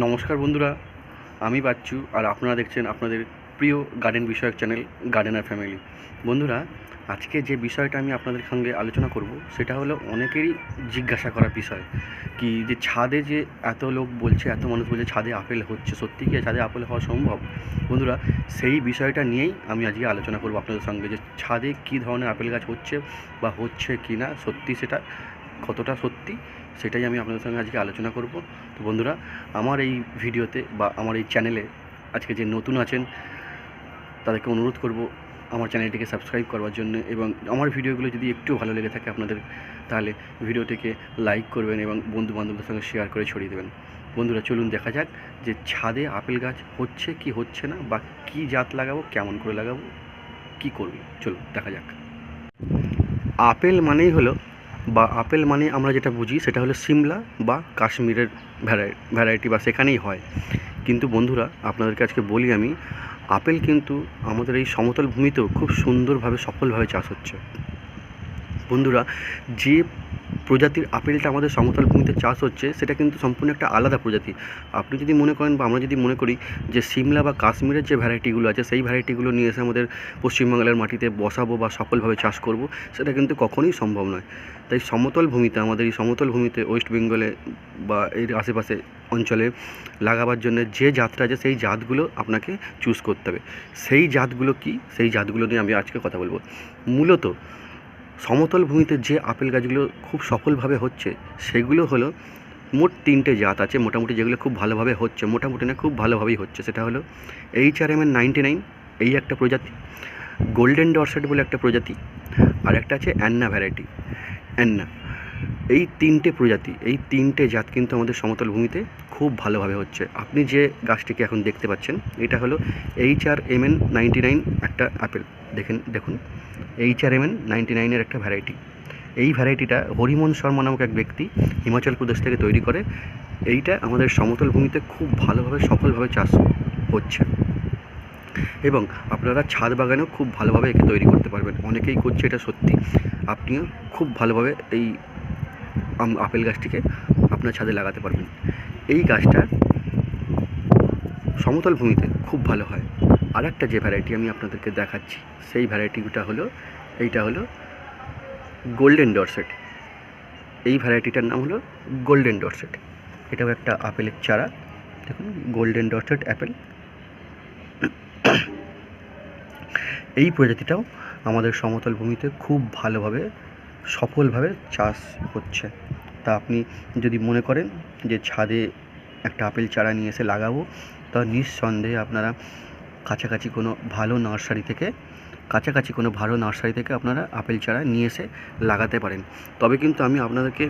নমস্কার বন্ধুরা, আমি বাচ্চু আর আপনারা দেখছেন আপনাদের প্রিয় গার্ডেন বিষয়ক চ্যানেল গার্ডেনার ফ্যামিলি। বন্ধুরা, আজকে যে বিষয়টা আমি আপনাদের সঙ্গে আলোচনা করব, সেটা হলো অনেকেরই জিজ্ঞাসা করা বিষয় কি যে ছাদে যে এত লোক বলছে, এত মানুষ বলছে ছাদে আপেল হচ্ছে, সত্যি কি ছাদে আপেল হওয়া সম্ভব? বন্ধুরা, সেই বিষয়টা নিয়েই আমি আজকে আলোচনা করব আপনাদের সঙ্গে যে ছাদে কী ধরনের আপেল গাছ হচ্ছে বা হচ্ছে কি না, সত্যি সেটা কতটা সত্যি সেটাই আমি আপনাদের সঙ্গে আজকে আলোচনা করব। তো বন্ধুরা, আমার এই ভিডিওতে বা আমার এই চ্যানেলে আজকে যে নতুন আছেন, তাদেরকে অনুরোধ করব আমার চ্যানেলটিকে সাবস্ক্রাইব করবার জন্য এবং আমার ভিডিওগুলো যদি একটু ভালো লেগে থাকে আপনাদের, তাহলে ভিডিওটিকে লাইক করবেন এবং বন্ধু বান্ধবদের সঙ্গে শেয়ার করে ছড়িয়ে দেবেন। বন্ধুরা, চলুন দেখা যাক যে ছাদে আপেল গাছ হচ্ছে কি হচ্ছে না বা কি জাত লাগাবো, কেমন করে লাগাবো, কি করব? চলুন দেখা যাক। আপেল মানেই হলো বা আপেল মানে আমরা যেটা বুঝি সেটা হলো সিমলা বা কাশ্মীরের ভ্যারাই, ভ্যারাইটি বা সেখানেই হয়। কিন্তু বন্ধুরা, আপনাদেরকে আজকে বলি আমি, আপেল কিন্তু আমাদের এই সমতল ভূমিতেও খুব সুন্দরভাবে, সফলভাবে চাষ হচ্ছে। বন্ধুরা, যে প্রজাতির আপেলটা আমাদের সমতল ভূমিতে চাষ হচ্ছে, সেটা কিন্তু সম্পূর্ণ একটা আলাদা প্রজাতি। আপনি যদি মনে করেন বা আমরা যদি মনে করি যে সিমলা বা কাশ্মীরের যে ভ্যারাইটিগুলো আছে, সেই ভ্যারাইটিগুলো নিয়ে এসে আমাদের পশ্চিমবাংলার মাটিতে বসাবো বা সফলভাবে চাষ করব, সেটা কিন্তু কখনোই সম্ভব নয়। তাই সমতল ভূমিতে, আমাদের এই সমতল ভূমিতে ওয়েস্ট বেঙ্গলে বা এর আশেপাশে অঞ্চলে লাগাবার জন্য যে জাতটা আছে, সেই জাতগুলো আপনাকে চুজ করতে হবে। সেই জাতগুলো কি? সেই জাতগুলো নিয়ে আমি আজকে কথা বলব। মূলত সমতল ভূমিতে যে আপেল গাছগুলো খুব সফলভাবে হচ্ছে, সেগুলো হলো মোট তিনটে জাত আছে, মোটামুটি যেগুলো খুব ভালোভাবে হচ্ছে, মোটামুটি না খুব ভালোভাবেই হচ্ছে। সেটা হলো H R M N ninety nine এই একটা প্রজাতি গোল্ডেন ডরসেট বলে একটা প্রজাতি, আর একটা আছে অ্যান্না ভ্যারাইটি অ্যান্না এই তিনটে প্রজাতি, এই তিনটে জাত কিন্তু আমাদের সমতল ভূমিতে খুব ভালোভাবে হচ্ছে। আপনি যে গাছটিকে এখন দেখতে পাচ্ছেন, এটা হলো H R M N ninety nine একটা আপেল। দেখেন, দেখুন। H R M N ninety নাইনের একটা ভ্যারাইটি এই ভ্যারাইটিটা হরিমন শর্মা নামক এক ব্যক্তি হিমাচল প্রদেশ থেকে তৈরি করে। এইটা আমাদের সমতল ভূমিতে খুব ভালোভাবে, সফলভাবে চাষ হচ্ছে। এবং আপনারা ছাদ বাগানেও খুব ভালোভাবে একে তৈরি করতে পারবেন। অনেকেই করছে এটা সত্যি। আপনিও খুব ভালোভাবে এই আপেল গাছটিকে আপনার ছাদে লাগাতে পারবেন। এই গাছটা সমতল ভূমিতে খুব ভালো হয়। আর একটা যে ভ্যারাইটি আমি আপনাদেরকে দেখাচ্ছি, সেই ভ্যারাইটিটা হলো, এইটা হলো গোল্ডেন ডরসেট এই ভ্যারাইটিটার নাম হলো গোল্ডেন ডরসেট এটাও একটা আপেলের চারা। দেখুন গোল্ডেন ডরসেট অ্যাপেল এই প্রজাতিটাও আমাদের সমতল ভূমিতে খুব ভালোভাবে, সফলভাবে চাষ হচ্ছে। তা আপনি যদি মনে করেন যে ছাদে একটা আপেল চারা নিয়ে এসে লাগাবো, তা নিঃসন্দেহে আপনারা কাছাকাছি কোনো ভালো নার্সারি থেকে, কাছাকাছি কোনো ভালো নার্সারি থেকে আপনারা আপেল চারা নিয়ে এসে লাগাতে পারেন। তবে কিন্তু আমি আপনাদেরকে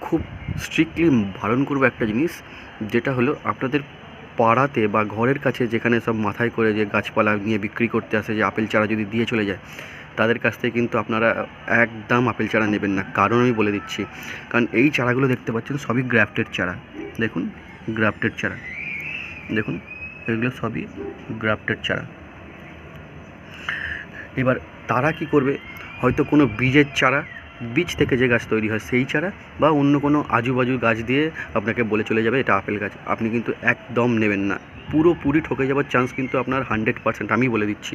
খুব স্ট্রিক্টলি বারণ করব একটা জিনিস, যেটা হলো আপনাদের পাড়াতে বা ঘরের কাছে যেখানে সব মাথায় করে যে গাছপালা নিয়ে বিক্রি করতে আসে, যে আপেল চারা যদি দিয়ে চলে যায়, তাদের কাছ থেকে কিন্তু আপনারা একদম আপেল চারা নেবেন না। কারণ আমি বলে দিচ্ছি, কারণ এই চারাগুলো দেখতে পাচ্ছেন সবই গ্রাফটেড চারা। দেখুন গ্রাফটেড চারা। দেখুন। এগুলো সবই গ্রাফটেড চারা এবার তারা কি করবে? হয়তো কোনো বীজের চারা, বীজ থেকে যে গাছ তৈরি হয় সেই চারা বা অন্য কোনো আজুবাজু গাছ দিয়ে আপনাকে বলে চলে যাবে এটা আপেল গাছ। আপনি কিন্তু একদম নেবেন না। পুরোপুরি ঠকে যাওয়ার চান্স কিন্তু আপনার হান্ড্রেড পার্সেন্ট আমি বলে দিচ্ছি।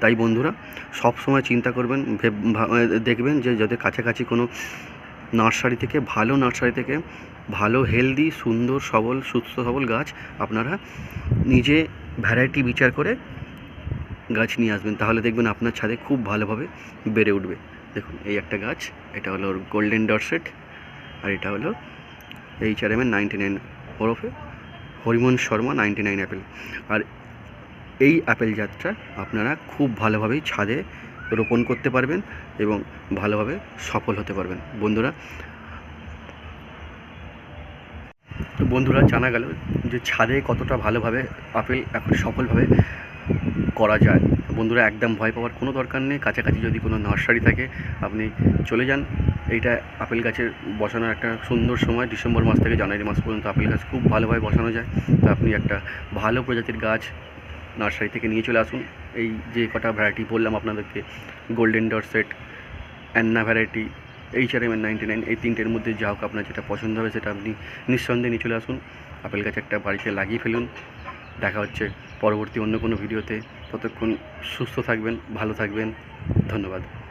তাই বন্ধুরা সব সময় চিন্তা করবেন দেখবেন যে যাতে কাছাকাছি কোনো নার্সারি থেকে, ভালো নার্সারি থেকে ভালো হেলদি সুন্দর, সবল, সুস্থ, সবল গাছ আপনারা নিজে ভ্যারাইটি বিচার করে গাছ নিয়ে আসবেন। তাহলে দেখবেন আপনার ছাদে খুব ভালোভাবে বেড়ে উঠবে। দেখুন, এই একটা গাছ, এটা হলো ওর গোল্ডেন ডরসেট আর এটা হলো এইচ আর এম এর নাইনটি নাইন ওরফে Hariman Sharma ninety nine apple আর এই অ্যাপেল জাতটা আপনারা খুব ভালোভাবেই ছাদে রোপণ করতে পারবেন এবং ভালোভাবে সফল হতে পারবেন। বন্ধুরা তো বন্ধুরা জানা গেল যে ছাদে কতটা ভালোভাবে আপেল এখন সফলভাবে করা যায়। বন্ধুরা একদম ভয় পাওয়ার কোনো দরকার নেই। কাছাকাছি যদি কোনো নার্সারি থাকে, আপনি চলে যান। এইটা আপেল গাছের বসানোর একটা সুন্দর সময়। ডিসেম্বর মাস থেকে জানুয়ারি মাস পর্যন্ত আপেল গাছ খুব ভালোভাবে বসানো যায়। তো আপনি একটা ভালো প্রজাতির গাছ নার্সারি থেকে নিয়ে চলে আসুন। এই যে কটা ভ্যারাইটি বললাম আপনাদেরকে golden Dorset Anna variety H R M N ninety nine এই তিনটের মধ্যে যা হোক আপনার যেটা পছন্দ হবে সেটা আপনি নিঃসন্দেহে নিয়ে চলে আসুন। আপেল গাছ একটা বাড়িতে লাগিয়ে ফেলুন। দেখা হচ্ছে পরবর্তী অন্য কোনো ভিডিওতে। ততক্ষণ সুস্থ থাকবেন, ভালো থাকবেন। ধন্যবাদ।